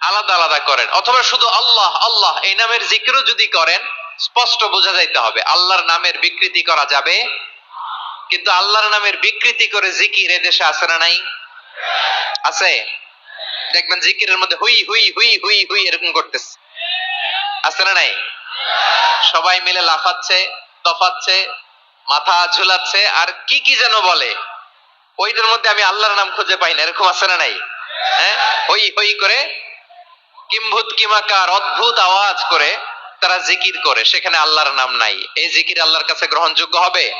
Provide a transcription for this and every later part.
আলাদা আলাদা করেন। অথবা শুধু আল্লাহ আল্লাহ, এই নামের জিকিরও যদি করেন, স্পষ্ট বোঝা যাইতে হবে, আল্লাহর নামের বিকৃতি করা যাবে। কিন্তু আল্লাহর নামের বিকৃতি করে জিকির এদেশে আছে না নাই? আছে? দেখবেন জিকিরের মধ্যে হুই হুই হুই হুই হুই এরকম করতেছে। আছে না নাই? সবাই মিলে লাফাচ্ছে, তফাচ্ছে, মাথা ঝুলাচ্ছে, আর কি কি যেন বলে। ওইটার মধ্যে আমি আল্লাহর নাম খুঁজে পাই না, এরকম আছে না নাই? হ্যাঁ? হই হই করে কিম্ভূত কিমাকার অদ্ভুত আওয়াজ করে তারা জিকির করে, সেখানে আল্লাহর নাম নাই। এই জিকির আল্লাহর কাছে গ্রহণযোগ্য হবে?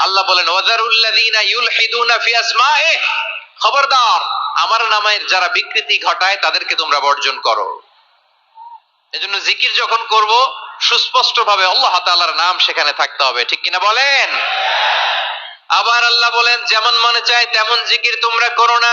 আল্লাহ বলেন, ওয়াজারুল্লাযীনা ইউলহিদুনা ফি আসমাইহি খবরদার, আমার নামের যারা বিকৃতি ঘটায়, তাদেরকে তোমরা বর্জন করো। এজন্য জিকির যখন করব সুস্পষ্ট ভাবে আল্লাহ তাআলার নাম সেখানে থাকতে হবে। ঠিক কিনা বলেন? আবার আল্লাহ বলেন, যেমন মনে চায়, তেমন জিকির তোমরা করো না।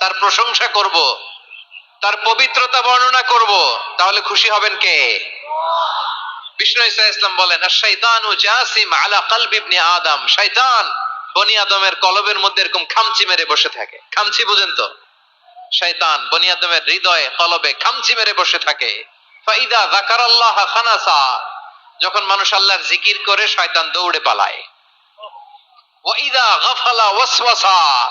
তার প্রশংসা করব, তার পবিত্রতা বর্ণনা করব, তাহলে খুশি হবেন কে? বিষ্ণু ইসা ইসলাম বলেন শৈতানু জাসিম আলা কালব আদম। বনি আদমের কলবের মধ্যে এরকম খামচি মেরে বসে থাকে। খামচি বুঝেন তো? শয়তান বনি আদমের হৃদয়ে, কলবে খামচি মেরে বসে থাকে। ফাইদা যাকারাল্লাহ খানাসা, যখন মানুষ আল্লাহর জিকির করে শয়তান দৌড়ে পালায়। ওয়াইদা গাফালা ওয়াসওয়াসা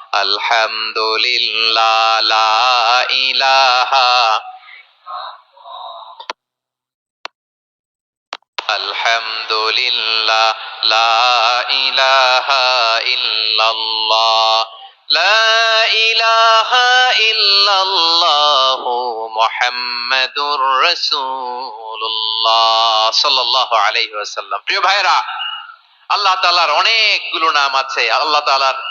আলহামদুলিল্লাহ ইলাহা। আলহামদুলিল্লাহ, লা ইলাহা ইল্লাল্লাহ। ইলাহা ইল্লাল্লাহ আলাইহি প্রিয় ভাইরা আল্লাহ তাআলার অনেকগুলো নাম আছে। আল্লাহ তাআলার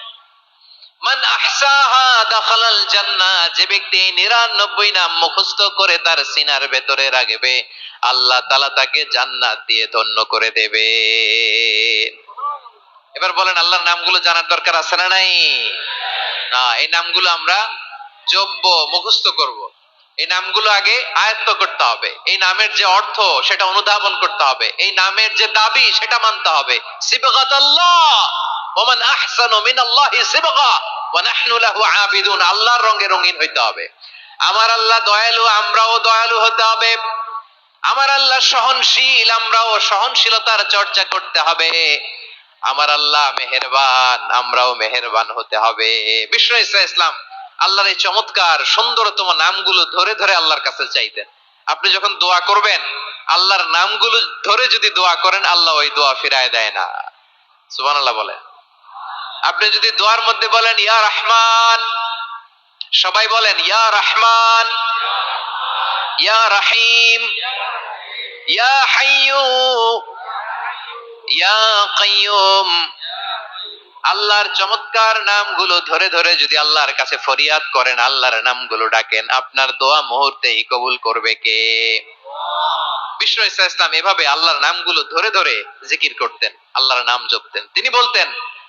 যে ব্যক্তি নিরানব্বই নাম মুখস্থ করে তার সিনার ভেতরে রাখবে, আল্লাহ তাআলা তাকে জান্নাত দিয়ে ধন্য করে দেবে। এবার বলেন, আল্লাহর নামগুলো জানার দরকার আছে না নাই? না, এই নামগুলো আমরা যোগ্য মুখস্থ করব। এই নামগুলো আগে আয়ত্ত করতে হবে। এই নামের যে অর্থ, সেটা অনুধাবন করতে হবে। এই নামের যে দাবি, সেটা মানতে হবে। সিবগাতাল্লাহ ওমান আহসানু মিনাল্লাহি সিবগা। আল্লাহর রঙে রঙিন হইতে হবে। আমার আল্লাহ দয়ালু, আমরাও দয়ালু হতে হবে। আমার আল্লাহ সহনশীল, আমরাও সহনশীলতার চর্চা করতে হবে। আমার আল্লাহ মেহেরবান, আমরাও মেহেরবান হতে হবে। বিশ্ব ইসা ইসলাম আল্লাহর এই চমৎকার, সুন্দরতম নামগুলো ধরে ধরে আল্লাহর কাছে চাইতেন। আপনি যখন দোয়া করবেন, আল্লাহর নামগুলো ধরে যদি দোয়া করেন, আল্লাহ ওই দোয়া ফিরায় দেয় না। সুবান আল্লাহ বলে আপনি যদি দোয়ার মধ্যে বলেন, ইয়া রহমান, সবাই বলেন, ইয়া রহমান, ইয়া রাহিম, ইয়া হাইয়ু, ইয়া কাইয়ুম, আল্লাহর চমৎকার নামগুলো ধরে ধরে যদি আল্লাহর কাছে ফরিয়াদ করেন, আল্লাহর নামগুলো ডাকেন, আপনার দোয়া মুহূর্তেই কবুল করবে কে? বিশ্ব ইসা ইসলাম এভাবে আল্লাহর নামগুলো ধরে ধরে জিকির করতেন, আল্লাহর নাম জপতেন। তিনি বলতেন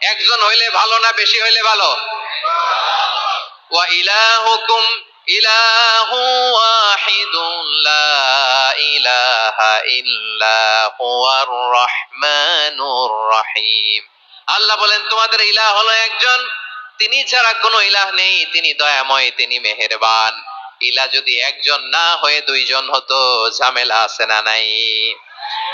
একজন হইলে ভালো না বেশি হইলে ভালো? ওয়া ইলাহু ওয়াহিদুন লা ইলাহা ইল্লা হুয়ার রহমানুর রহিম। আল্লাহ বলেন, তোমাদের ইলাহ হলো একজন। তিনি ছাড়া কোনো ইলাহ নেই। তিনি দয়াময়, তিনি মেহেরবান। ইলা যদি একজন না হয়ে দুইজন হতো, ঝামেলা আছে না নাই?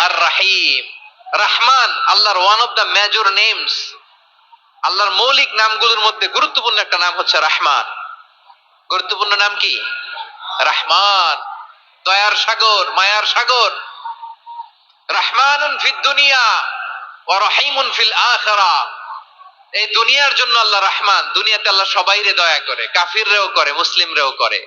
আর রাহিম রহমান, আল্লাহর one of the major names আল্লাহর মৌলিক নামগুলোর মধ্যে গুরুত্বপূর্ণ একটা নাম হচ্ছে রহমান। গুরুত্বপূর্ণ নাম কি? রহমান। দয়ার সাগর, মায়ার সাগর। রহমানুন ফিদ দুনিয়া ও রহিমুন ফিল আখিরা। এই দুনিয়ার জন্য আল্লাহ রহমান, দুনিয়াতে আল্লাহ সবাইরে দয়া করে, কাফিররেও করে, মুসলিমরেও করে।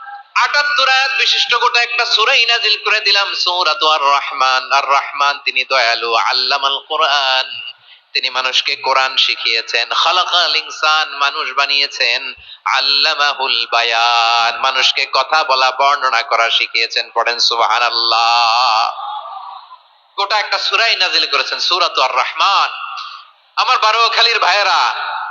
আটাত্তর আয়াত বিশিষ্ট গোটা একটা সুরাই নাজিল করে দিলাম, সূরাতু আর রহমান আর রহমান তিনি দয়ালু, আল্লামাল কোরআন। তিনি মানুষকে কোরআন শিখিয়েছেন, খালাকাল ইনসান মানুষ বানিয়েছেন, আল্লামাহুল বায়ান। মানুষকে কথা বলা, বর্ণনা করা শিখিয়েছেন, পড়েন সুবহানাল্লাহ। গোটা একটা সুরাই নাজিল করেছেন, সূরাতু আর রহমান আমার বারোখালীর ভাইয়েরা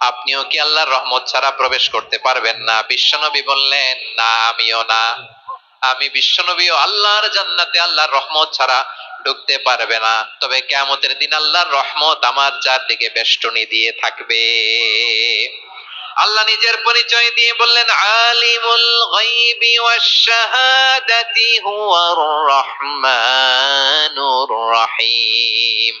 আপনিও কি আল্লাহর রহমত ছাড়া প্রবেশ করতে পারবেন না? বিশ্বনবী বললেন, না, আমিও না। আমি বিশ্বনবীও আল্লাহর জান্নাতে আল্লাহর রহমত ছাড়া ঢুকতে পারবে না। তবে কেয়ামতের দিন আল্লাহর রহমত আমার চারদিকে বেষ্টনী দিয়ে থাকবে। আল্লাহ নিজের পরিচয় দিয়ে বললেন, আলিমুল গাইবি ওয়াশ শাহাদাতি হুয়ার রহমানুর রহিম।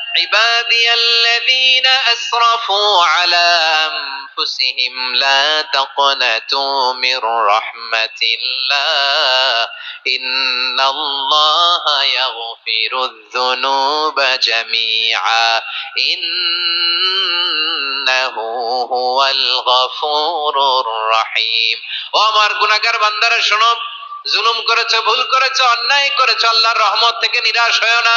عبادي الذين أسرفوا على أنفسهم لا تقنطوا من رحمة الله إن الله يغفر الذنوب جميعا إنه هو الغفور الرحيم ও আমার গুনাহগার বান্দারা শোনো জুলুম করেছো ভুল করেছো অন্যায় করেছো আল্লাহর রহমত থেকে নিরাশ হয় না